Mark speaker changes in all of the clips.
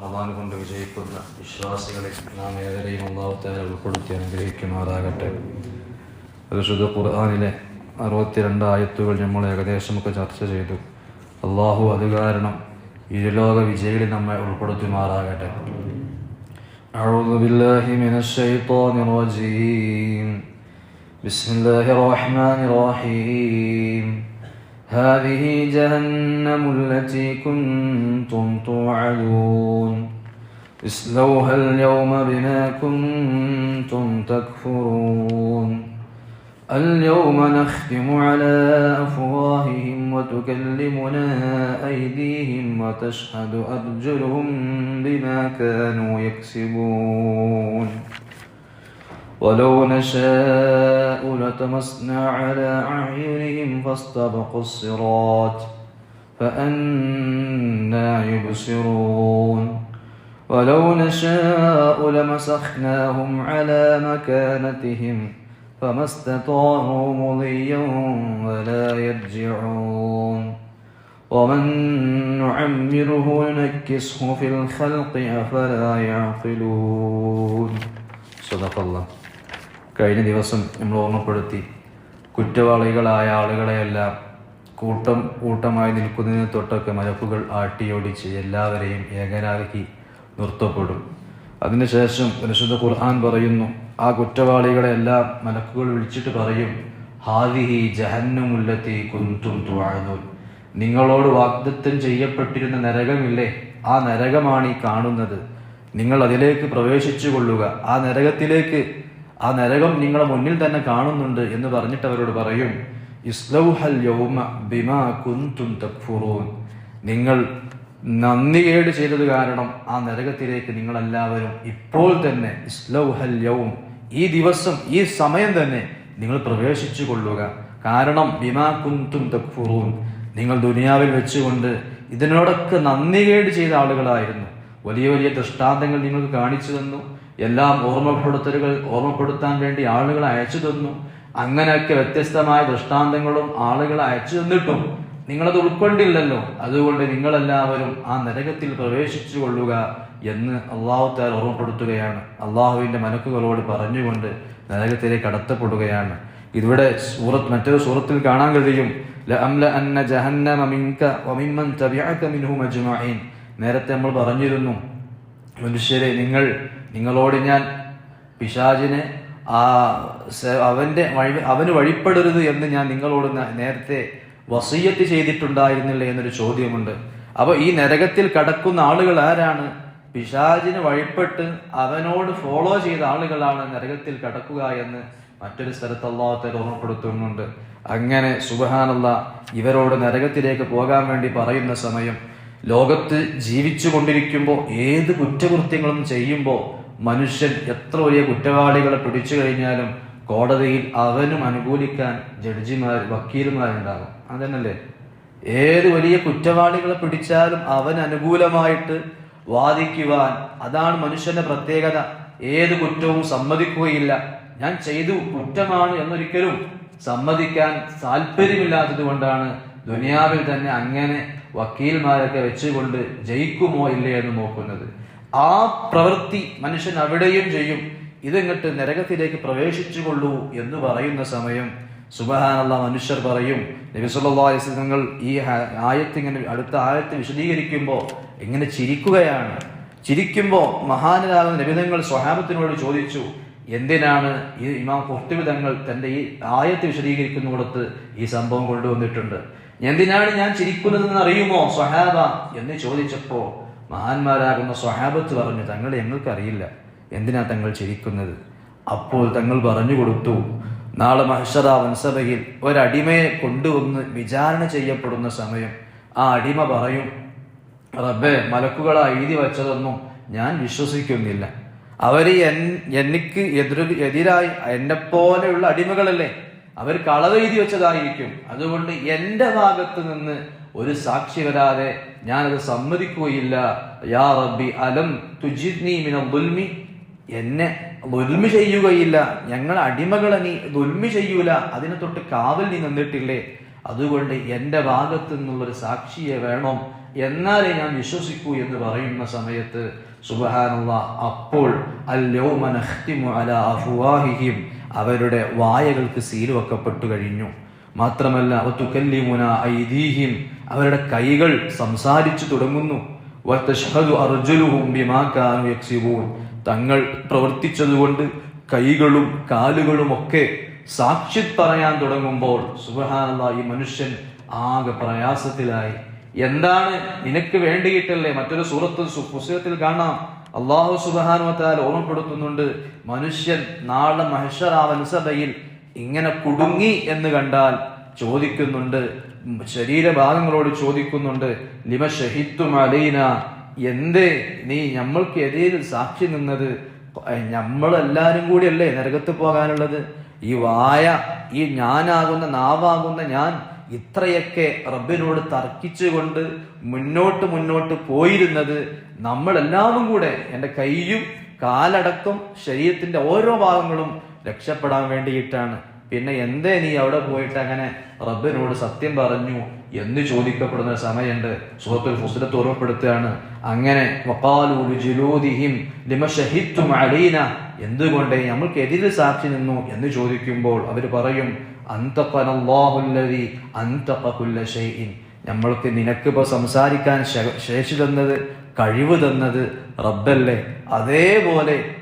Speaker 1: റമദാൻ കൊണ്ട് വിജയിക്കുന്ന വിശ്വാസികളിൽ നാം ഏവരെയും അള്ളാഹുത്താല ഉൾപ്പെടുത്തി അനുഗ്രഹിക്കുമാറാകട്ടെ പരിശുദ്ധ ഖുർആാനിലെ അറുപത്തിരണ്ട് ആയത്തുകൾ നമ്മൾ ഏകദേശമൊക്കെ ചർച്ച ചെയ്തു അള്ളാഹു അത് കാരണം ഇരുലോക വിജയികളിൽ നമ്മെ ഉൾപ്പെടുത്തുമാറാകട്ടെ أعوذ بالله من الشيطان الرجيم بسم الله الرحمن الرحيم هذه جهنم التي كنتم توعدون. اصلوها اليوم بما كنتم تكفرون. اليوم نختم على أفواههم وتكلمنا أيديهم وتشهد أرجلهم بما كانوا يكسبون. ولو نشاء لتمسنا على أعينهم فاستبقوا الصراط فأنا يبصرون. ولو نشاء لمسخناهم على مكانتهم فما استطاعوا مضيا ولا يرجعون. ومن نعمره ننكسه في الخلق أفلا يعقلون. صدق الله. കഴിഞ്ഞ ദിവസം നമ്മൾ ഓർമ്മപ്പെടുത്തി. കുറ്റവാളികളായ ആളുകളെയെല്ലാം കൂട്ടം കൂട്ടമായി നിൽക്കുന്നതിന് തൊട്ടൊക്കെ മരപ്പുകൾ ആട്ടിയോടിച്ച് എല്ലാവരെയും ഏകനാക്കി നിർത്തപ്പെടും. അതിനുശേഷം പരിശുദ്ധ ഖുർആൻ പറയുന്നു ആ കുറ്റവാളികളെല്ലാം മലക്കുകൾ വിളിച്ചിട്ട് പറയും ഹാദിഹി ജഹന്നുമുല്ലത്തി കുന്തും തുവാഴുന്നു നിങ്ങളോട് വാഗ്ദത്തം ചെയ്യപ്പെട്ടിരുന്ന നരകമില്ലേ? ആ നരകമാണ് ഈ കാണുന്നത്. നിങ്ങൾ അതിലേക്ക് പ്രവേശിച്ചു കൊള്ളുക ആ നരകത്തിലേക്ക് ആ നരകം നിങ്ങളെ മുന്നിൽ തന്നെ കാണുന്നുണ്ട് എന്ന് പറഞ്ഞിട്ട് അവരോട് പറയും ഇസ്ലൗഹൽ യൗമ ബിമാ കുന്തും തക്ഫുറൂൻ. നിങ്ങൾ നന്ദികേട് ചെയ്തത് കാരണം ആ നരകത്തിലേക്ക് നിങ്ങളെല്ലാവരും ഇപ്പോൾ തന്നെ ഇസ്ലൗഹൽ യൗം ഈ ദിവസം ഈ സമയം തന്നെ നിങ്ങൾ പ്രവേശിച്ചു കൊള്ളുക. കാരണം ബിമാ കുന്തും തക്ഫുറൂൻ നിങ്ങൾ ദുനിയാവിൽ വെച്ചുകൊണ്ട് ഇതിനോടൊക്കെ നന്ദികേട് ചെയ്ത ആളുകളായിരുന്നു. വലിയ വലിയ ദൃഷ്ടാന്തങ്ങൾ നിങ്ങൾക്ക് കാണിച്ചു തന്നു. എല്ലാം ഓർമ്മപ്പെടുത്തലുകൾ ഓർമ്മപ്പെടുത്താൻ വേണ്ടി ആളുകളെ അയച്ചു തന്നു. അങ്ങനെയൊക്കെ വ്യത്യസ്തമായ ദൃഷ്ടാന്തങ്ങളും ആളുകളെ അയച്ചു തന്നിട്ടും നിങ്ങളത് ഉൾക്കൊണ്ടില്ലല്ലോ. അതുകൊണ്ട് നിങ്ങളെല്ലാവരും ആ നരകത്തിൽ പ്രവേശിച്ചു കൊള്ളുക എന്ന് അള്ളാഹു താൽ ഓർമ്മപ്പെടുത്തുകയാണ്. അള്ളാഹുവിന്റെ മനക്കുകളോട് പറഞ്ഞുകൊണ്ട് നരകത്തിലേക്ക് കടത്തപ്പെടുകയാണ്. ഇവിടെ സൂറത്ത് മറ്റൊരു സൂറത്തിൽ കാണാൻ കഴിയും. നേരത്തെ നമ്മൾ പറഞ്ഞിരുന്നു മനുഷ്യരെ നിങ്ങൾ നിങ്ങളോട് ഞാൻ പിശാചിനെ ആ അവന്റെ വഴി അവന് വഴിപ്പെടരുത് എന്ന് ഞാൻ നിങ്ങളോട് നേരത്തെ വസീയത്ത് ചെയ്തിട്ടുണ്ടായിരുന്നില്ല എന്നൊരു ചോദ്യമുണ്ട്. അപ്പൊ ഈ നരകത്തിൽ കടക്കുന്ന ആളുകൾ ആരാണ്? പിശാചിന് വഴിപ്പെട്ട് അവനോട് ഫോളോ ചെയ്ത ആളുകളാണ് നരകത്തിൽ കടക്കുക എന്ന് മറ്റൊരു സ്ഥലത്ത് അള്ളാഹത്തെ ഓർമ്മപ്പെടുത്തുന്നുണ്ട്. അങ്ങനെ സുബഹാനുള്ള ഇവരോട് നരകത്തിലേക്ക് പോകാൻ വേണ്ടി പറയുന്ന സമയം ലോകത്ത് ജീവിച്ചു കൊണ്ടിരിക്കുമ്പോൾ ഏത് കുറ്റകൃത്യങ്ങളും ചെയ്യുമ്പോൾ മനുഷ്യൻ എത്ര വലിയ കുറ്റവാളികളെ പിടിച്ചു കഴിഞ്ഞാലും കോടതിയിൽ അവനും അനുകൂലിക്കാൻ ജഡ്ജിമാർ വക്കീലുമാരുണ്ടാകും. അതന്നല്ലേ ഏത് വലിയ കുറ്റവാളികളെ പിടിച്ചാലും അവൻ അനുകൂലമായിട്ട് വാദിക്കുവാൻ അതാണ് മനുഷ്യന്റെ പ്രത്യേകത. ഏത് കുറ്റവും സമ്മതിക്കുകയില്ല. ഞാൻ ചെയ്തു കുറ്റമാണ് എന്നൊരിക്കലും സമ്മതിക്കാൻ താല്പര്യമില്ലാത്തത് കൊണ്ടാണ് ദുനിയാവിൽ തന്നെ അങ്ങനെ വക്കീൽമാരൊക്കെ വെച്ചുകൊണ്ട് ജയിക്കുമോ ഇല്ലേ എന്ന് നോക്കുന്നത്. ആ പ്രവൃത്തി മനുഷ്യൻ അവിടെയും ചെയ്യും. ഇതിങ്ങട്ട് നരകത്തിലേക്ക് പ്രവേശിച്ചു കൊള്ളൂ എന്ന് പറയുന്ന സമയം സുബഹാനുള്ള മനുഷ്യർ പറയും നബിസുല്ലാസ് നിങ്ങൾ ഈ ആയത്ത് ഇങ്ങനെ അടുത്ത ആയത്ത് വിശദീകരിക്കുമ്പോൾ ഇങ്ങനെ ചിരിക്കുകയാണ്. ചിരിക്കുമ്പോൾ മഹാനരാകുന്ന നിബിധങ്ങൾ സ്വഹാബത്തിനോട് ചോദിച്ചു എന്തിനാണ് ഈ ഇമാം കുർത്തിവിധങ്ങൾ തന്റെ ഈ ആയത്ത് വിശദീകരിക്കുന്നിടത്ത് ഈ സംഭവം കൊണ്ടുവന്നിട്ടുണ്ട്? എന്തിനാണ് ഞാൻ ചിരിക്കുന്നതെന്ന് അറിയുമോ സ്വഹാബ? എന്ന് ചോദിച്ചപ്പോൾ മഹാന്മാരാകുന്ന സ്വഹാബത്ത് പറഞ്ഞു തങ്ങൾ ഞങ്ങൾക്കറിയില്ല. എന്തിനാ തങ്ങൾ ചിരിക്കുന്നത്? അപ്പോൾ തങ്ങൾ പറഞ്ഞു കൊടുത്തു നാളെ മഹഷറ വൻസഭയിൽ ഒരടിമയെ കൊണ്ടുവന്ന് വിചാരണ ചെയ്യപ്പെടുന്ന സമയം. ആ അടിമ പറയും റബ്ബെ മലക്കുകളാ എഴുതി വച്ചതൊന്നും ഞാൻ വിശ്വസിക്കുന്നില്ല. എൻ- എനിക്ക് എതിരെ എതിരായി എന്നെപ്പോലെയുള്ള അടിമകളല്ലേ? അവർ കളവെഴുതി വെച്ചതായിരിക്കും. അതുകൊണ്ട് എന്റെ ഭാഗത്ത് നിന്ന് ഒരു സാക്ഷി വരാതെ ഞാനത് സമ്മതിക്കുകയില്ല. യാ റബ്ബി അലം തുജിദ്നി ദുൽമി. എന്നെ ദുൽമി ചെയ്യുകയില്ല. ഞങ്ങൾ അടിമകളെ നീ ദുൽമി ചെയ്യൂല. അതിനെ തൊട്ട് കാവൽ നീ നിന്നിട്ടില്ലേ? അതുകൊണ്ട് എന്റെ ഭാഗത്തു നിന്നുള്ളൊരു സാക്ഷിയെ വേണം എന്നാലേ ഞാൻ വിശ്വസിക്കൂ എന്ന് പറയുന്ന സമയത്ത് സുബഹാനുള്ള അപ്പോൾ അല്യൗമ നഖ്തിമു അലാ അവരുടെ വായകൾക്ക് സീൽ വെക്കപ്പെട്ടു കഴിഞ്ഞു. മാത്രമല്ല തുക്കല്ലിമുന ഐദീഹിം അവരുടെ കൈകൾ സംസാരിച്ചു തുടങ്ങുന്നു. തങ്ങൾ പ്രവർത്തിച്ചതുകൊണ്ട് കൈകളും കാലുകളും ഒക്കെ സാക്ഷി പറയാൻ തുടങ്ങുമ്പോൾ സുബഹാനുള്ള ഈ മനുഷ്യൻ ആകെ പ്രയാസത്തിലായി. എന്താണ്? നിനക്ക് വേണ്ടിയിട്ടല്ലേ? മറ്റൊരു സൂറത്ത് പുസ്തകത്തിൽ കാണാം. അള്ളാഹു സുബാനുവത്താൽ ഓർമ്മപ്പെടുത്തുന്നുണ്ട് മനുഷ്യൻ നാളെ മഹഷറാവൻസഭയിൽ ഇങ്ങനെ കുടുങ്ങി എന്ന് കണ്ടാൽ ചോദിക്കുന്നുണ്ട് ശരീരഭാഗങ്ങളോട് ചോദിക്കുന്നുണ്ട് ലിമ ഷഹിത്തും അലീന എന്തേ നീ നമ്മൾക്ക് എതിരിൽ സാക്ഷി നിന്നത്? നമ്മളെല്ലാരും കൂടിയല്ലേ നരകത്ത് പോകാനുള്ളത്? ഈ വായ ഈ ഞാനാകുന്ന നാവാകുന്ന ഞാൻ ഇത്രയൊക്കെ റബ്ബിനോട് തർക്കിച്ചുകൊണ്ട് മുന്നോട്ട് മുന്നോട്ട് പോയിരുന്നത് നമ്മളെല്ലാവരും കൂടെ എന്റെ കൈയും കാലടക്കം ശരീരത്തിന്റെ ഓരോ ഭാഗങ്ങളും രക്ഷപ്പെടാൻ വേണ്ടിയിട്ടാണ്. പിന്നെ എന്തേ നീ അവിടെ പോയിട്ട് അങ്ങനെ റബ്ബിനോട് സത്യം പറഞ്ഞു എന്ന് ചോദിക്കപ്പെടുന്ന സമയമുണ്ട്. സുഹൃത്തുൽ ഫുസ്ലത്ത് ഓർമ്മപ്പെടുത്തുകയാണ്. അങ്ങനെ എന്തുകൊണ്ട് നമ്മൾക്ക് എതിര് സാക്ഷി നിന്നു എന്ന് ചോദിക്കുമ്പോൾ അവർ പറയും നമ്മൾക്ക് നിനക്കിപ്പോ സംസാരിക്കാൻ ശേഷി തന്നത് കഴിവ് തന്നത് റബ്ബല്ലേ? അതേപോലെ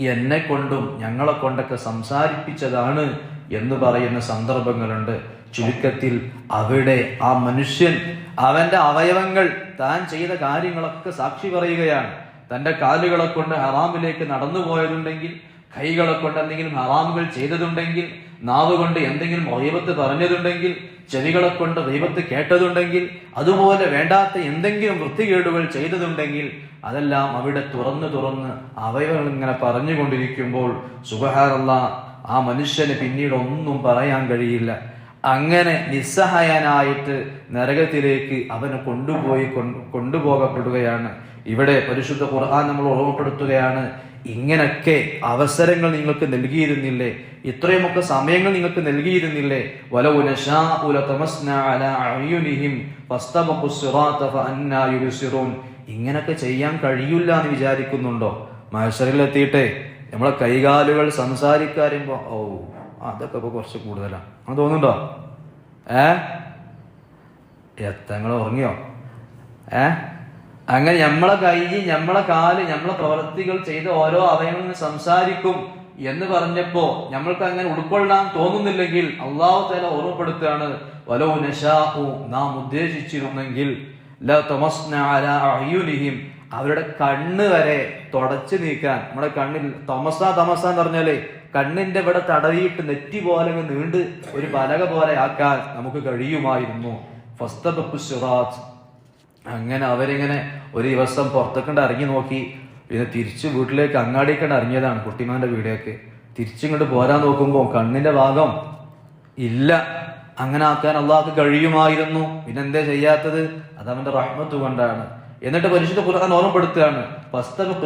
Speaker 1: എന്നെ കൊണ്ടും ഞങ്ങളെ കൊണ്ടൊക്കെ സംസാരിപ്പിച്ചതാണ് എന്ന് പറയുന്ന സന്ദർഭങ്ങളുണ്ട്. ചുരുക്കത്തിൽ അവിടെ ആ മനുഷ്യൻ അവന്റെ അവയവങ്ങൾ താൻ ചെയ്ത കാര്യങ്ങളൊക്കെ സാക്ഷി പറയുകയാണ്. തന്റെ കാലുകളെ കൊണ്ട് ഹറാമിലേക്ക് നടന്നു പോയതുണ്ടെങ്കിൽ കൈകളെ കൊണ്ട് എന്തെങ്കിലും ഹറാമുകൾ ചെയ്തതുണ്ടെങ്കിൽ നാവ് കൊണ്ട് എന്തെങ്കിലും ദൈവത്ത് പറഞ്ഞതുണ്ടെങ്കിൽ ചെവികളെ കൊണ്ട് ദൈവത്ത് കേട്ടതുണ്ടെങ്കിൽ അതുപോലെ വേണ്ടാത്ത എന്തെങ്കിലും വൃത്തികേടുകൾ ചെയ്തതുണ്ടെങ്കിൽ അതെല്ലാം അവിടെ തുറന്ന് തുറന്ന് അവയവങ്ങൾ ഇങ്ങനെ പറഞ്ഞുകൊണ്ടിരിക്കുമ്പോൾ സുഖഹാറല്ല ആ മനുഷ്യന് പിന്നീട് ഒന്നും പറയാൻ കഴിയില്ല. അങ്ങനെ നിസ്സഹായനായിട്ട് നരകത്തിലേക്ക് അവനെ കൊണ്ടുപോയി കൊണ്ടു- കൊണ്ടുപോകപ്പെടുകയാണ്. ഇവിടെ പരിശുദ്ധ ഖുർആൻ നമ്മൾ ഓർമ്മപ്പെടുത്തുകയാണ്. ഇങ്ങനൊക്കെ അവസരങ്ങൾ നിങ്ങൾക്ക് നൽകിയിരുന്നില്ലേ? ഇത്രയുമൊക്കെ സമയങ്ങൾ നിങ്ങൾക്ക് നൽകിയിരുന്നില്ലേ? ഇങ്ങനൊക്കെ ചെയ്യാൻ കഴിയില്ല എന്ന് വിചാരിക്കുന്നുണ്ടോ? മത്സരത്തിലെത്തിയിട്ടെ നമ്മളെ കൈകാലുകൾ സംസാരിക്കാറുമ്പോ ഓ അതൊക്കെ കുറച്ച് കൂടുതലാണ് അങ്ങനെ തോന്നുന്നുണ്ടോ? ഏ? എത്തങ്ങൾ ഉറങ്ങിയോ? ഏ? അങ്ങനെ നമ്മളെ കൈ നമ്മളെ കാൽ നമ്മളെ പ്രവൃത്തികൾ ചെയ്ത ഓരോ അവയവങ്ങളും സംസാരിക്കും എന്ന് പറഞ്ഞപ്പോ നമ്മൾക്ക് അങ്ങനെ ഉൾക്കൊള്ളാൻ തോന്നുന്നില്ലെങ്കിൽ അള്ളാഹു തല ഓർമ്മപ്പെടുത്തുകയാണ്. വലോ നശാഹു നാം ഉദ്ദേശിച്ചിരുന്നെങ്കിൽ അവരുടെ കണ്ണ് വരെ തുടച്ചു നീക്കാൻ നമ്മുടെ കണ്ണിൽ തമസ തമസ എന്ന് പറഞ്ഞാലേ കണ്ണിന്റെ ഇവിടെ തടവിയിട്ട് നെറ്റി പോലെ നീണ്ട് ഒരു പലക പോലെ ആക്കാൻ നമുക്ക് കഴിയുമായിരുന്നു. സിറാത്ത് അങ്ങനെ അവരിങ്ങനെ ഒരു ദിവസം പുറത്തേക്കണ്ട് ഇറങ്ങി നോക്കി. പിന്നെ തിരിച്ച് വീട്ടിലേക്ക് അങ്ങാടിക്കണ്ട് ഇറങ്ങിയതാണ് കുട്ടിമാന്റെ വീടേക്ക്. തിരിച്ചിങ്ങോട്ട് പോരാൻ നോക്കുമ്പോൾ കണ്ണിന്റെ ഭാഗം ഇല്ല. അങ്ങനെ ആക്കാൻ അള്ളാഹ്ക്ക് കഴിയുമായിരുന്നു. പിന്നെ എന്തേ ചെയ്യാത്തത്? അത് അവന്റെ റഹ്മത്ത് കൊണ്ടാണ്. എന്നിട്ട് പരിശുദ്ധ ഖുർആൻ ഓർമ്മപ്പെടുത്തുകയാണ്.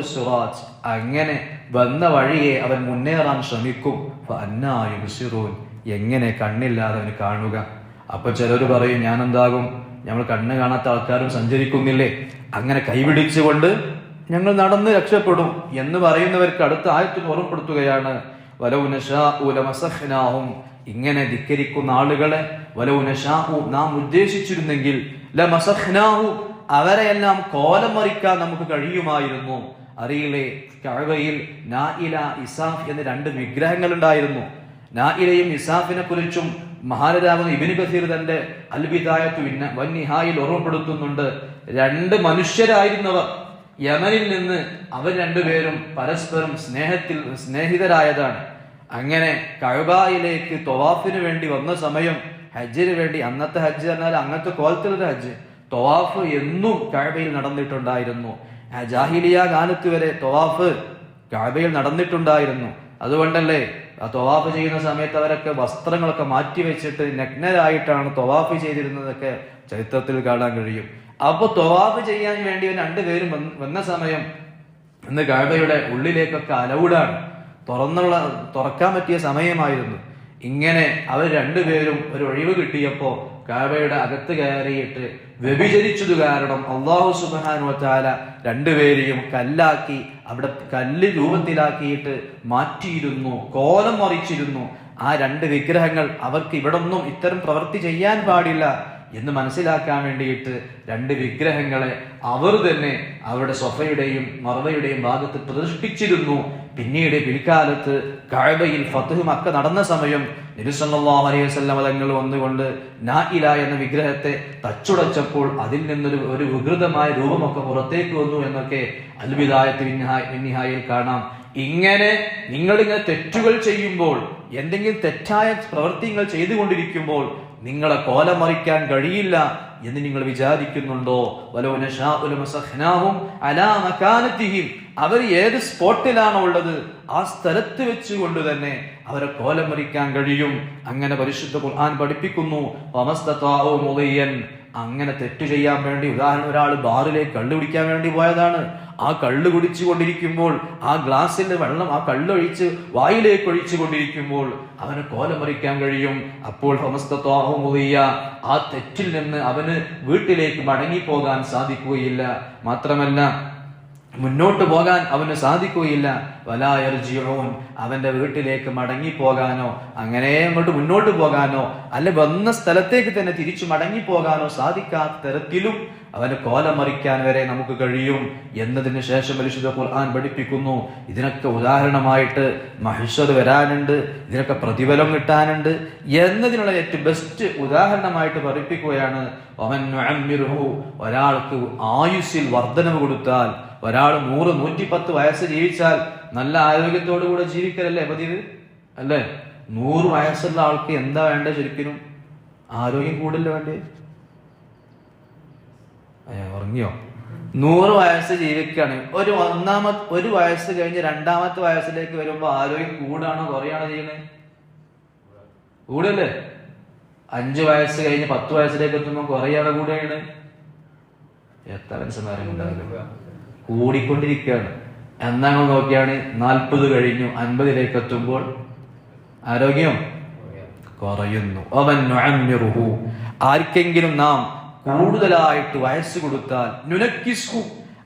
Speaker 1: സുറാജ്. അങ്ങനെ വന്ന വഴിയെ അവൻ മുന്നേറാൻ ശ്രമിക്കും. അന്നായും. എങ്ങനെ കണ്ണില്ലാതെ അവന് കാണുക? അപ്പൊ ചിലർ പറയും ഞാൻ എന്താകും നമ്മൾ കണ്ണ് കാണാത്ത ആൾക്കാരും സഞ്ചരിക്കുന്നില്ലേ? അങ്ങനെ കൈപിടിച്ചുകൊണ്ട് ഞങ്ങൾ നടന്ന് രക്ഷപ്പെടും എന്ന് പറയുന്നവർക്ക് അടുത്ത ആയത്തിൽ ഓർമ്മപ്പെടുത്തുകയാണ്. വലൗ നശാഉ ഇങ്ങനെ ധിക്കരിക്കുന്ന ആളുകളെ വലൗ നാം ഉദ്ദേശിച്ചിരുന്നെങ്കിൽ ലമസഹ്നാഹു അവരെയെല്ലാം കോലം മറിക്കാൻ നമുക്ക് കഴിയുമായിരുന്നു. അറിയില്ലേ? കഅബയിൽ നായില ഇസാഫ് എന്ന രണ്ട് വിഗ്രഹങ്ങൾ ഉണ്ടായിരുന്നു നായിലയും ഇസാഫിനെ കുറിച്ചും മഹാനരാകുന്ന ഇബിന് ബസീർ തന്റെ അൽബിദായത്തു വന്നിഹായിൽ ഓർമ്മപ്പെടുത്തുന്നുണ്ട്. രണ്ട് മനുഷ്യരായിരുന്നവർ. യമനിൽ നിന്ന് അവർ രണ്ടുപേരും പരസ്പരം സ്നേഹത്തിൽ സ്നേഹിതരായതാണ്. അങ്ങനെ കഴബായിലേക്ക് തൊവാഫിന് വേണ്ടി വന്ന സമയം ഹജ്ജിന് വേണ്ടി അന്നത്തെ ഹജ്ജ് എന്നാൽ അങ്ങനത്തെ കോലത്തിലൊരു ഹജ്ജ്. തൊവാഫ് എന്നും കഴബയിൽ നടന്നിട്ടുണ്ടായിരുന്നു. ജാഹിലിയ കാലത്ത് വരെ തൊവാഫ് കഴബയിൽ നടന്നിട്ടുണ്ടായിരുന്നു. അതുകൊണ്ടല്ലേ തൊവാഫ് ചെയ്യുന്ന സമയത്ത് അവരൊക്കെ വസ്ത്രങ്ങളൊക്കെ മാറ്റി വെച്ചിട്ട് നഗ്നരായിട്ടാണ് തൊവാഫ് ചെയ്തിരുന്നതൊക്കെ ചരിത്രത്തിൽ കാണാൻ കഴിയും. അപ്പൊ തൊവാഫ് ചെയ്യാൻ വേണ്ടി രണ്ടുപേരും വന്ന- സമയം ഇന്ന് കാബയുടെ ഉള്ളിലേക്കൊക്കെ അലൗഡാണ് തുറന്നുള്ള തുറക്കാൻ പറ്റിയ സമയമായിരുന്നു. ഇങ്ങനെ അവർ രണ്ടുപേരും ഒരു ഒഴിവ് കിട്ടിയപ്പോ കാബയുടെ അകത്ത് കയറിയിട്ട് വ്യഭിചരിച്ചത് കാരണം അള്ളാഹു സുബാനു താല രണ്ടുപേരെയും കല്ലാക്കി അവിടെ കല്ല് രൂപത്തിലാക്കിയിട്ട് മാറ്റിയിരുന്നു കോലം മറിച്ചിരുന്നു. ആ രണ്ട് വിഗ്രഹങ്ങൾ അവർക്ക് ഇവിടൊന്നും ഇത്തരം പ്രവൃത്തി ചെയ്യാൻ പാടില്ല. എന്ന് മനസ്സിലാക്കാൻ വേണ്ടിയിട്ട് രണ്ട് വിഗ്രഹങ്ങളെ അവർ തന്നെ അവരുടെ സൊഫയുടെയും മറവയുടെയും ഭാഗത്ത് പ്രതിഷ്ഠിച്ചിരുന്നു. പിന്നീട് പിൽക്കാലത്ത് കഴബയിൽ ഫത്തുഹും മക്ക നടന്ന സമയം നബിസല്ലാഹു അലൈഹി വസല്ലം തങ്ങൾ വന്നുകൊണ്ട് നാ എന്ന വിഗ്രഹത്തെ തച്ചുടച്ചപ്പോൾ അതിൽ നിന്നൊരു ഒരു വികൃതമായ രൂപമൊക്കെ പുറത്തേക്ക് വന്നു എന്നൊക്കെ അൽവിദായത്ത് വിന്നിഹായിൽ കാണാം. ഇങ്ങനെ നിങ്ങളിങ്ങനെ തെറ്റുകൾ ചെയ്യുമ്പോൾ എന്തെങ്കിലും തെറ്റായ പ്രവൃത്തികൾ ചെയ്തുകൊണ്ടിരിക്കുമ്പോൾ നിങ്ങളെ കോലമറിക്കാൻ കഴിയില്ല എന്ന് നിങ്ങൾ വിചാരിക്കുന്നുണ്ടോ? അവർ ഏത് സ്പോട്ടിലാണോ ഉള്ളത്? ആ സ്ഥലത്ത് വെച്ചുകൊണ്ട് തന്നെ അവരെ കോലമറിക്കാൻ കഴിയും. അങ്ങനെ പരിശുദ്ധ ഖുർആൻ പഠിപ്പിക്കുന്നു. അങ്ങനെ തെറ്റ് ചെയ്യാൻ വേണ്ടി ഉദാഹരണം ഒരാൾ ബാറിലേക്ക് കള്ളുപിടിക്കാൻ വേണ്ടി പോയതാണ്. ആ കള്ള് കുടിച്ചു കൊണ്ടിരിക്കുമ്പോൾ ആ ഗ്ലാസിന്റെ വെള്ളം ആ കള്ളൊഴിച്ച് വായിലേക്ക് ഒഴിച്ചു കൊണ്ടിരിക്കുമ്പോൾ അവന് കോലമറിക്കാൻ കഴിയും. അപ്പോൾ ഹമസ്തത്വാഹുമുറിയ ആ തെറ്റിൽ നിന്ന് അവന് വീട്ടിലേക്ക് മടങ്ങിപ്പോകാൻ സാധിക്കുകയില്ല. മാത്രമല്ല മുന്നോട്ട് പോകാൻ അവന് സാധിക്കുകയില്ല. വലായർജിയോൻ അവന്റെ വീട്ടിലേക്ക് മടങ്ങിപ്പോകാനോ അങ്ങനെ അങ്ങോട്ട് മുന്നോട്ട് പോകാനോ അല്ല വന്ന സ്ഥലത്തേക്ക് തന്നെ തിരിച്ചു മടങ്ങിപ്പോകാനോ സാധിക്കാത്ത തരത്തിലും അവന് കോലമറിക്കാൻ വരെ നമുക്ക് കഴിയും എന്നതിന് ശേഷം പരിശുദ്ധ ഖുർആൻ പഠിപ്പിക്കുന്നു. ഇതിനൊക്കെ ഉദാഹരണമായിട്ട് മഹിഷത് വരാനുണ്ട് ഇതിനൊക്കെ പ്രതിഫലം കിട്ടാനുണ്ട് എന്നതിനുള്ള ഏറ്റവും ബെസ്റ്റ് ഉദാഹരണമായിട്ട് പഠിപ്പിക്കുകയാണ്. നുഅമ്മിറുഹു, ഒരാൾക്ക് ആയുസിൽ വർധനവ് കൊടുത്താൽ ഒരാൾ നൂറ് നൂറ്റി പത്ത് വയസ്സ് ജീവിച്ചാൽ നല്ല ആരോഗ്യത്തോടു കൂടെ ജീവിക്കലല്ലേ പതിവ്? അല്ലേ? നൂറ് വയസ്സുള്ള ആൾക്ക് എന്താ വേണ്ട ശരിക്കും ആരോഗ്യം കൂടുതൽ വേണ്ടേ? ഉറങ്ങിയോ? നൂറ് വയസ്സ് ജീവിക്കുകയാണ് ഒരു ഒന്നാമത്തെ ഒരു വയസ്സ് കഴിഞ്ഞ് രണ്ടാമത്തെ വയസ്സിലേക്ക് വരുമ്പോൾ ആരോഗ്യം കൂടാണോ കുറയാണോ ചെയ്യുന്നത് കൂടല്ലേ? അഞ്ച് വയസ്സ് കഴിഞ്ഞ് പത്ത് വയസ്സിലേക്ക് എത്തുമ്പോൾ കുറയാണോ കൂടെയാണ് എത്ര മനുഷ്യന്മാരും ഉണ്ടാവില്ല കൂടിക്കൊണ്ടിരിക്കുകയാണ്. എന്നാ നോക്കിയാണ് നാൽപ്പത് കഴിഞ്ഞു അൻപതിലേക്ക് എത്തുമ്പോൾ ആരോഗ്യം കുറയുന്നു. അവൻ. ആർക്കെങ്കിലും നാം കൂടുതലായിട്ട് വയസ്സ് കൊടുത്താൽ നുനക്കിസ്കു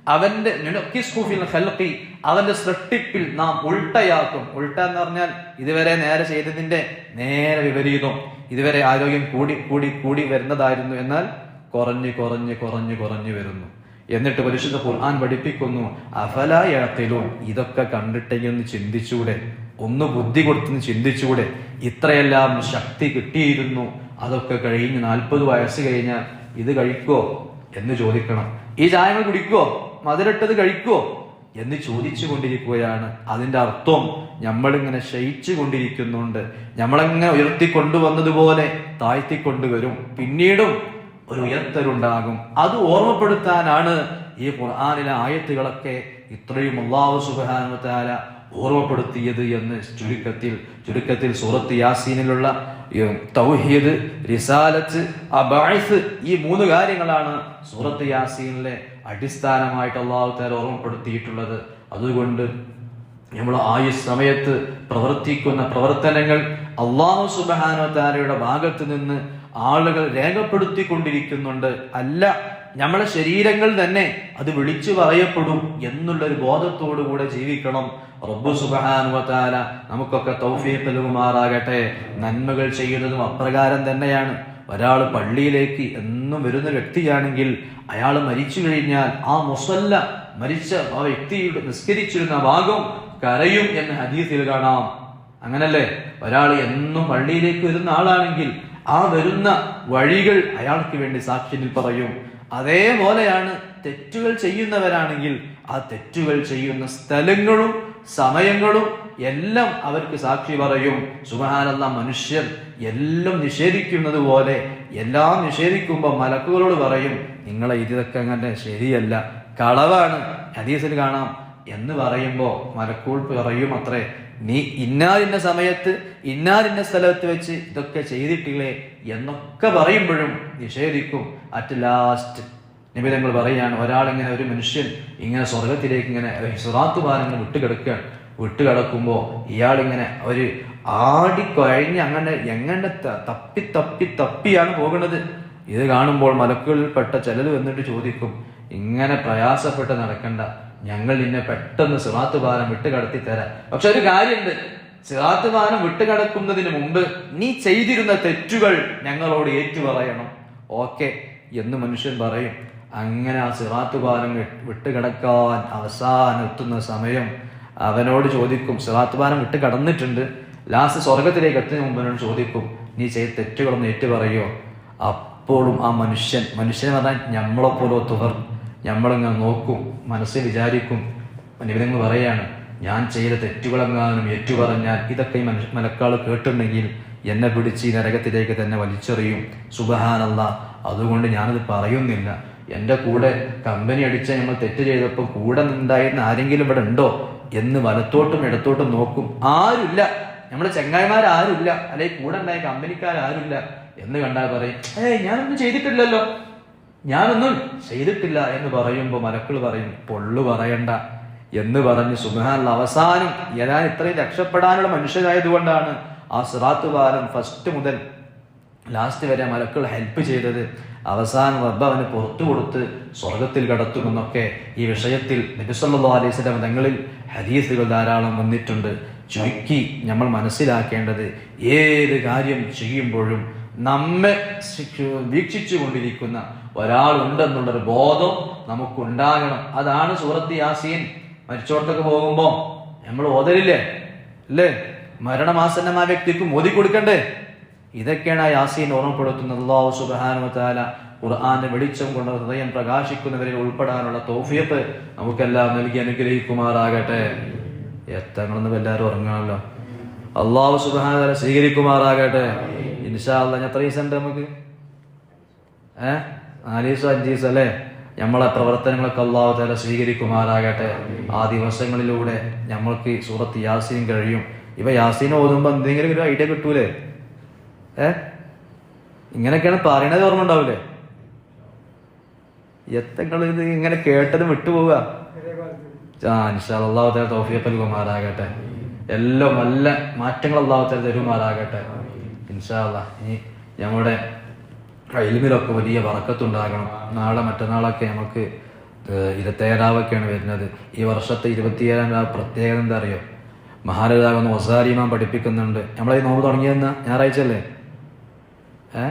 Speaker 1: അവന്റെ നുനക്കിസ്കുഫിൽ ഖൽഖി അവന്റെ സൃഷ്ടിപ്പിൽ നാം ഉൾട്ടയാക്കും. ഉൾട്ട എന്ന് പറഞ്ഞാൽ ഇതുവരെ നേരെ ചെയ്തതിന്റെ നേരെ വിപരീതം. ഇതുവരെ ആരോഗ്യം കൂടി കൂടി കൂടി വരുന്നതായിരുന്നു. എന്നാൽ കുറഞ്ഞ് കുറഞ്ഞ് കുറഞ്ഞ് കുറഞ്ഞു വരുന്നു. എന്നിട്ട് പരിശുദ്ധ ഖുർആൻ പഠിപ്പിക്കുന്നു അഫലായത്തിലും ഇതൊക്കെ കണ്ടിട്ടെങ്കിൽ ഒന്ന് ചിന്തിച്ചൂടെ? ഒന്ന് ബുദ്ധി കൊടുത്തെന്ന് ചിന്തിച്ചൂടെ? ഇത്രയെല്ലാം ശക്തി കിട്ടിയിരുന്നു. അതൊക്കെ കഴിഞ്ഞ് നാൽപ്പത് വയസ്സ് കഴിഞ്ഞാൽ ഇത് കഴിക്കോ എന്ന് ചോദിക്കണം. ഈ ചായങ്ങൾ കുടിക്കോ? മധുരട്ടത് കഴിക്കോ? എന്ന് ചോദിച്ചു കൊണ്ടിരിക്കുകയാണ് അതിന്റെ അർത്ഥം നമ്മളിങ്ങനെ ശയിച്ചു കൊണ്ടിരിക്കുന്നുണ്ട് നമ്മളെങ്ങനെ ഉയർത്തിക്കൊണ്ടുവന്നതുപോലെ താഴ്ത്തിക്കൊണ്ടുവരും. പിന്നീടും ഒരു ഉയർത്തലുണ്ടാകും. അത് ഓർമ്മപ്പെടുത്താനാണ് ഈ ഖുർആാനിലെ ആയത്തുകളൊക്കെ ഇത്രയും അള്ളാഹു സുബാനുത്താല ഓർമ്മപ്പെടുത്തിയത് എന്ന് ചുരുക്കത്തിൽ ചുരുക്കത്തിൽ സൂറത്ത് യാസീനിലുള്ള തൗഹീദ് റിസാലത്ത് അബായിസ് ഈ മൂന്ന് കാര്യങ്ങളാണ് സൂറത്ത് യാസീനിലെ അടിസ്ഥാനമായിട്ട് അള്ളാഹു താല ഓർമ്മപ്പെടുത്തിയിട്ടുള്ളത്. അതുകൊണ്ട് നമ്മൾ ആയുസ് സമയത്ത് പ്രവർത്തിക്കുന്ന പ്രവർത്തനങ്ങൾ അള്ളാഹു സുബാനോ താരയുടെ ഭാഗത്ത് നിന്ന് ആളുകൾ രേഖപ്പെടുത്തിക്കൊണ്ടിരിക്കുന്നുണ്ട്. അല്ല നമ്മളെ ശരീരങ്ങൾ തന്നെ അത് വിളിച്ചു പറയപ്പെടും എന്നുള്ളൊരു ബോധത്തോടു കൂടെ ജീവിക്കണം. റബ്ബു സുബാനുവത്താല നമുക്കൊക്കെ തൗഫീഖ് നന്മകൾ ചെയ്യുന്നതും അപ്രകാരം തന്നെയാണ്. ഒരാൾ പള്ളിയിലേക്ക് എന്നും വരുന്ന വ്യക്തിയാണെങ്കിൽ അയാൾ മരിച്ചു കഴിഞ്ഞാൽ ആ മുസല്ല മരിച്ച ആ വ്യക്തിയുടെ നിസ്കരിച്ചിരുന്ന ഭാഗം കരയും എന്ന് ഹദീസിൽ കാണാം. അങ്ങനല്ലേ? ഒരാൾ എന്നും പള്ളിയിലേക്ക് വരുന്ന ആളാണെങ്കിൽ ആ വരുന്ന വഴികൾ അയാൾക്ക് വേണ്ടി സാക്ഷ്യത്തിൽ പറയും. അതേപോലെയാണ് തെറ്റുകൾ ചെയ്യുന്നവരാണെങ്കിൽ ആ തെറ്റുകൾ ചെയ്യുന്ന സ്ഥലങ്ങളും സമയങ്ങളും എല്ലാം അവർക്ക് സാക്ഷി പറയും. സുബഹാനല്ല മനുഷ്യർ എല്ലാം നിഷേധിക്കുന്നത് പോലെ എല്ലാം നിഷേധിക്കുമ്പോൾ മലക്കുകളോട് പറയും നിങ്ങളെ ഇതൊക്കെ അങ്ങനെ ശരിയല്ല കളവാണ് ഹദീസിൽ കാണാം എന്ന് പറയുമ്പോൾ മലക്കൂൾ പറയും അത്രേ. നീ ഇന്നാലിന്ന സമയത്ത് ഇന്നാലിന്ന സ്ഥലത്ത് വെച്ച് ഇതൊക്കെ ചെയ്തിട്ടില്ലേ എന്നൊക്കെ പറയുമ്പോഴും നിഷേധിക്കും. അറ്റ് ലാസ്റ്റ് നിബിധങ്ങൾ പറയുകയാണ് ഒരാളിങ്ങനെ ഒരു മനുഷ്യൻ ഇങ്ങനെ സ്വർഗത്തിലേക്ക് ഇങ്ങനെ സുറാത്ത് ഭാരങ്ങൾ വിട്ടുകിടക്കുകയാണ്. വിട്ടുകിടക്കുമ്പോൾ ഇയാളിങ്ങനെ ഒരു ആടിക്കഴിഞ്ഞ് അങ്ങനെ എങ്ങനെ തപ്പി തപ്പി തപ്പിയാണ് പോകുന്നത്. ഇത് കാണുമ്പോൾ മലക്കുകളിൽപ്പെട്ട ചിലത് വന്നിട്ട് ചോദിക്കും ഇങ്ങനെ പ്രയാസപ്പെട്ട് നടക്കണ്ട. ഞങ്ങൾ നിന്നെ പെട്ടെന്ന് സിറാത്ത് പാലം വിട്ടുകടത്തി തരാം പക്ഷെ ഒരു കാര്യമുണ്ട്. സിറാത്ത് പാലം വിട്ടുകടക്കുന്നതിന് മുമ്പ് നീ ചെയ്തിരുന്ന തെറ്റുകൾ ഞങ്ങളോട് ഏറ്റുപറയണം. ഓക്കെ എന്ന് മനുഷ്യൻ പറയും. അങ്ങനെ ആ സിറാത്ത് പാലം വി- വിട്ടുകിടക്കാൻ അവസാനം എത്തുന്ന സമയം അവനോട് ചോദിക്കും സിറാത്ത് പാലം വിട്ട് കടന്നിട്ടുണ്ട്. ലാസ്റ്റ് സ്വർഗത്തിലേക്ക് എത്തുന്ന മുമ്പ് ചോദിക്കും നീ ചെയ്ത തെറ്റുകളൊന്ന് ഏറ്റു പറയോ അപ്പോഴും ആ മനുഷ്യൻ മനുഷ്യൻ പറഞ്ഞാൽ നമ്മളെപ്പോലെ തുകർ നമ്മളിങ്ങനെ നോക്കും മനസ്സിൽ വിചാരിക്കും. നിബിധങ്ങൾ പറയാണ് ഞാൻ ചെയ്ത തെറ്റുകളെങ്ങാനും ഏറ്റുപറഞ്ഞാൽ ഇതൊക്കെ ഈ മനുഷ്യ മലക്കാൾ കേട്ടിട്ടുണ്ടെങ്കിൽ എന്നെ പിടിച്ച് നരകത്തിലേക്ക് തന്നെ വലിച്ചെറിയും. സുബഹാനല്ല അതുകൊണ്ട് ഞാനത് പറയുന്നില്ല. എന്റെ കൂടെ കമ്പനി അടിച്ച ഞങ്ങൾ തെറ്റ് ചെയ്തപ്പോൾ കൂടെ ഉണ്ടായിരുന്ന ആരെങ്കിലും ഇവിടെ ഉണ്ടോ എന്ന് വലത്തോട്ടും ഇടത്തോട്ടും നോക്കും. ആരുമില്ല. നമ്മളെ ചെങ്ങായിമാരാരുമില്ല. അല്ലെങ്കിൽ കൂടെ ഉണ്ടായ കമ്പനിക്കാരാരുമില്ല എന്ന് കണ്ടാൽ പറയും ഏയ് ഞാനൊന്നും ചെയ്തിട്ടില്ലല്ലോ. ഞാനൊന്നും ചെയ്തിട്ടില്ല എന്ന് പറയുമ്പോൾ മലക്കൾ പറയും പൊള്ളു പറയണ്ട എന്ന് പറഞ്ഞ് സുബഹാനുള്ള അവസാനം ഞാൻ ഇത്രയും രക്ഷപ്പെടാനുള്ള മനുഷ്യരായതുകൊണ്ടാണ് ആ സിറാത്ത് പാലം ഫസ്റ്റ് മുതൽ ലാസ്റ്റ് വരെ മലക്കൾ ഹെൽപ്പ് ചെയ്തത്. അവസാനം റബ്ബ് അവന് പുറത്തു കൊടുത്ത് സ്വർഗത്തിൽ കടത്തുമെന്നൊക്കെ ഈ വിഷയത്തിൽ നബിസല്ലാ അലൈഹി മതങ്ങളിൽ തങ്ങളിൽ ഹദീസുകൾ ധാരാളം വന്നിട്ടുണ്ട്. ചുരുക്കി നമ്മൾ മനസ്സിലാക്കേണ്ടത് ഏത് കാര്യം ചെയ്യുമ്പോഴും നമ്മെ വീക്ഷിച്ചു കൊണ്ടിരിക്കുന്ന ഒരാളുണ്ടെന്നുള്ളൊരു ബോധം നമുക്കുണ്ടാകണം. അതാണ് സൂറത്ത് യാസീൻ. മരിച്ചോടത്തൊക്കെ പോകുമ്പോ നമ്മൾ ഓതലില്ലേ? അല്ലേ? മരണമാസന്നമായ വ്യക്തിക്ക് മോദി കൊടുക്കണ്ടേ? ഇതൊക്കെയാണ് ആ യാസീൻ ഓർമ്മപ്പെടുത്തുന്നത്. അള്ളാഹു സുബ്ഹാനഹു ഖുർആാന്റെ വെളിച്ചം കൊണ്ട് ഹൃദയം പ്രകാശിക്കുന്നവരിൽ ഉൾപ്പെടാനുള്ള തോഫിയത്ത് നമുക്കെല്ലാം നൽകി അനുഗ്രഹിക്കുമാറാകട്ടെ. എത്തങ്ങളെന്ന് എല്ലാവരും ഉറങ്ങണല്ലോ അള്ളാഹു സുബാന സ്വീകരിക്കുമാറാകട്ടെ. ഇൻഷാ അല്ല എത്ര ദിവസം നമുക്ക്? ഏ? നാല് അഞ്ചീസോ അല്ലേ നമ്മളെ പ്രവർത്തനങ്ങളൊക്കെ അള്ളാഹു തല സ്വീകരിക്കുമാറാകട്ടെ. ആ ദിവസങ്ങളിലൂടെ നമ്മൾക്ക് സൂറത്ത് യാസീൻ കഴിയും. ഇവ യാസീൻ ഓതുമ്പോൾ എന്തെങ്കിലും ഒരു ഐഡിയ കിട്ടൂലേ? ഏ? ഇങ്ങനെയൊക്കെയാണ് പറയണത് ഓർമ്മ ഉണ്ടാവില്ലേ എത്തങ്ങൾ ഇത് ഇങ്ങനെ കേട്ടത് വിട്ടുപോവുക. ആ അള്ളാഹു തോഫിയപ്പൽ കുമാറാകട്ടെ എല്ലാം നല്ല മാറ്റങ്ങൾ അള്ളാഹു തല തരുമാറാകട്ടെ. ഇൻഷാ അല്ലാ ഇനി നമ്മുടെ ഇൽമിലൊക്കെ വലിയ വറക്കത്തുണ്ടാകണം. നാളെ മറ്റന്നാളൊക്കെ നമുക്ക് ഇരുപത്തേഴാവൊക്കെയാണ് വരുന്നത്. ഈ വർഷത്തെ ഇരുപത്തിയേഴാം രാവ് പ്രത്യേകത എന്താ അറിയോ? മഹാരാജാവെന്ന് ഒസാരിമാൻ പഠിപ്പിക്കുന്നുണ്ട്. നമ്മളീ നോമ്പ് തുടങ്ങിയെന്ന ഞായറാഴ്ച അല്ലേ? ഏ?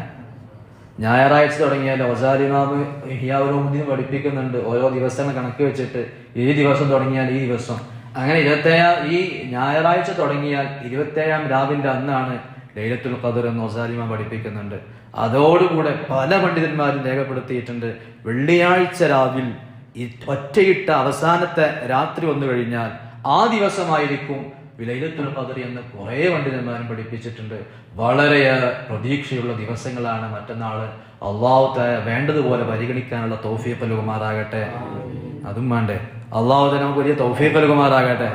Speaker 1: ഞായറാഴ്ച തുടങ്ങിയാൽ ഒസാരിമാമ് ഹിയാവുലോമുദ്ദീൻ പഠിപ്പിക്കുന്നുണ്ട്. ഓരോ ദിവസങ്ങൾ കണക്ക് വെച്ചിട്ട് ഈ ദിവസം തുടങ്ങിയാൽ ഈ ദിവസം. അങ്ങനെ ഇരുപത്തേഴാം ഈ ഞായറാഴ്ച തുടങ്ങിയാൽ ഇരുപത്തേഴാം രാവിന്റെ അന്നാണ് ലൈലത്തുൽ ഖദർ എന്ന് ഒസാലിമ പഠിപ്പിക്കുന്നുണ്ട്. അതോടുകൂടെ പല പണ്ഡിതന്മാരും രേഖപ്പെടുത്തിയിട്ടുണ്ട്. വെള്ളിയാഴ്ച രാവിൽ ഈ ഒറ്റയിട്ട അവസാനത്തെ രാത്രി വന്നു കഴിഞ്ഞാൽ ആ ദിവസമായിരിക്കും വിലയിലത്തുൽ ഖദർ എന്ന് കുറേ പണ്ഡിതന്മാരും പഠിപ്പിച്ചിട്ടുണ്ട്. വളരെയേറെ പ്രതീക്ഷയുള്ള ദിവസങ്ങളാണ് മറ്റന്നാൾ അള്ളാഹു വേണ്ടതുപോലെ പരിഗണിക്കാനുള്ള തൗഫീഖ് നൽകുമാറാകട്ടെ. അതും വേണ്ടേ. അള്ളാഹു നമുക്ക് വലിയ തൗഫീഖ് നൽകുമാറാകട്ടെ.